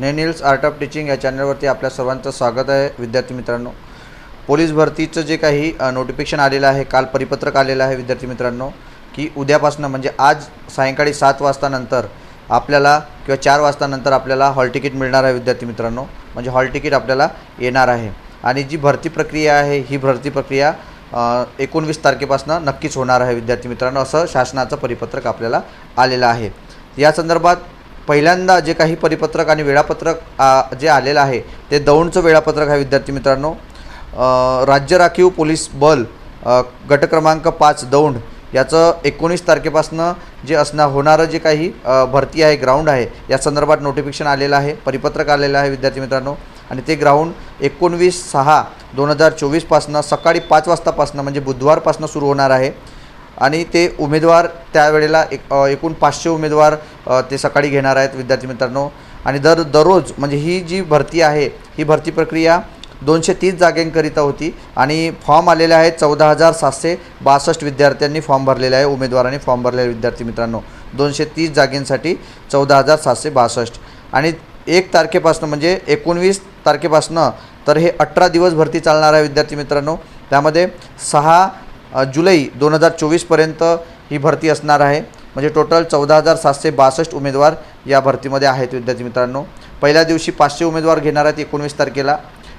नेनिल्स art of teaching या चॅनलवरती आपल्या सर्वांचं स्वागत आहे. विद्यार्थी मित्रांनो पोलीस भरतीचं जे काही नोटिफिकेशन आलेलं आहे काल परिपत्रक आलेलं आहे विद्यार्थी मित्रांनो की उद्यापासनं म्हणजे आज सायंकाळी सात वाजतानंतर आपल्याला किंवा चार वाजतानंतर आपल्याला हॉल तिकीट मिळणार आहे विद्यार्थी मित्रांनो. म्हणजे हॉल तिकीट आपल्याला येणार आहे. आणि जी भरती प्रक्रिया आहे ही भरती प्रक्रिया एकोणवीस तारखेपासून नक्कीच होणार आहे विद्यार्थी मित्रांनो असं शासनाचं परिपत्रक आपल्याला आलेलं आहे. या संदर्भात पहिल्यांदा जे काही परिपत्रक आणि वेळापत्रक आ, जे आलेलं आहे ते दौंडचं वेळापत्रक आहे विद्यार्थी मित्रांनो. राज्य राखीव पोलीस बल गटक्रमांक गट क्रमांक पाच दौंड याचं एकोणीस तारखेपासनं जे असणार होणारं जे काही भरती आहे ग्राउंड आहे या संदर्भात नोटिफिकेशन आलेलं आहे परिपत्रक आलेलं आहे विद्यार्थी मित्रांनो. आणि ते ग्राउंड एकोणवीस सहा दोन हजार चोवीसपासनं सकाळी पाच वाजतापासनं म्हणजे बुधवारपासनं सुरू होणार आहे. आणि ते उमेदवार त्यावेळेला एक एकूण पाचशे उमेदवार ते सकाळी घेणार आहेत विद्यार्थी मित्रांनो. आणि दर दररोज म्हणजे ही जी भरती आहे ही भरती प्रक्रिया दोनशे तीस जागेंकरिता होती आणि फॉर्म आलेले आहेत चौदा हजार सातशे बासष्ट विद्यार्थ्यांनी फॉर्म भरलेले आहे उमेदवारांनी फॉर्म भरलेले विद्यार्थी मित्रांनो. दोनशे तीस जागेंसाठी चौदा हजार सातशे बासष्ट. आणि एक तारखेपासनं म्हणजे एकोणवीस तारखेपासनं तर हे अठरा दिवस भरती चालणार आहे विद्यार्थी मित्रांनो. त्यामध्ये सहा जुलै दोन हजार चोवीसपर्यंत ही भरती असणार आहे. म्हणजे टोटल चौदा हजार सातशे बासष्ट उमेदवार या भरतीमध्ये आहेत विद्यार्थी मित्रांनो. पहिल्या दिवशी पाचशे उमेदवार घेणार आहेत एकोणवीस तारखेला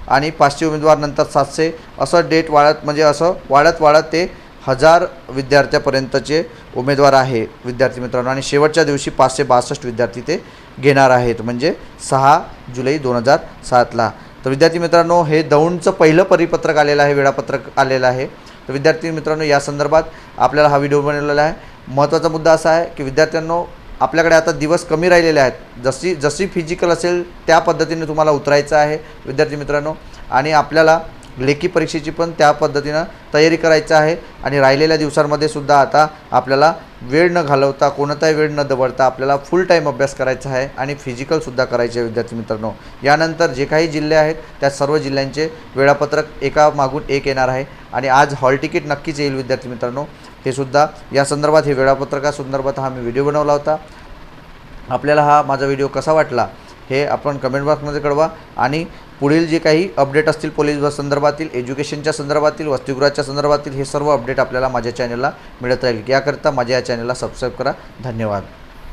आणि पाचशे उमेदवार नंतर सातशे. असं डेट वाढत म्हणजे असं वाढत वाढत ते हजार विद्यार्थ्यापर्यंतचे उमेदवार आहे विद्यार्थी मित्रांनो. आणि शेवटच्या दिवशी पाचशे बासष्ट विद्यार्थी ते घेणार आहेत म्हणजे सहा जुलै दोन हजार सातला. तर विद्यार्थी मित्रांनो हे दौंडचं पहिलं परिपत्रक आलेलं आहे वेळापत्रक आलेलं आहे. तर विद्यार्थी मित्रांनो या संदर्भात आपल्याला हा व्हिडिओ बनवलेला आहे. महत्त्वाचा मुद्दा असा आहे की विद्यार्थ्यांनो आपल्याकडे आता दिवस कमी राहिलेले आहेत. जशी जशी फिजिकल असेल त्या पद्धतीने तुम्हाला उतरायचं आहे विद्यार्थी मित्रांनो. आणि आपल्याला लेखी परीक्षेची पण त्या पद्धतीनं तयारी करायचं आहे. आणि राहिलेल्या दिवसांमध्ये सुद्धा आता आपल्याला वेळ न घालवता कोणताही वेळ न दबडता आपल्याला फुल टाईम अभ्यास करायचा आहे आणि फिजिकलसुद्धा करायचे आहे विद्यार्थी मित्रांनो. यानंतर जे काही जिल्हे आहेत त्या सर्व जिल्ह्यांचे वेळापत्रक एका मागून एक येणार आहे. आणि आज हॉल तिकीट नक्कीच येईल विद्यार्थी मित्रांनो. हे सुद्धा या संदर्भात हे वेळापत्रकासंदर्भात हा मी व्हिडिओ बनवला होता. आपल्याला हा माझा व्हिडिओ कसा वाटला हे आपण कमेंट बॉक्समध्ये कळवा. आणि पुढील जे काही अपडेट असतील पोलीस बस संदर्भातील एज्युकेशनच्या संदर्भातील वसतिगृहाच्या संदर्भातील हे सर्व अपडेट आपल्याला माझ्या चॅनलला मिळत राहील. याकरता माझ्या या चॅनलला सबस्क्राईब करा. धन्यवाद.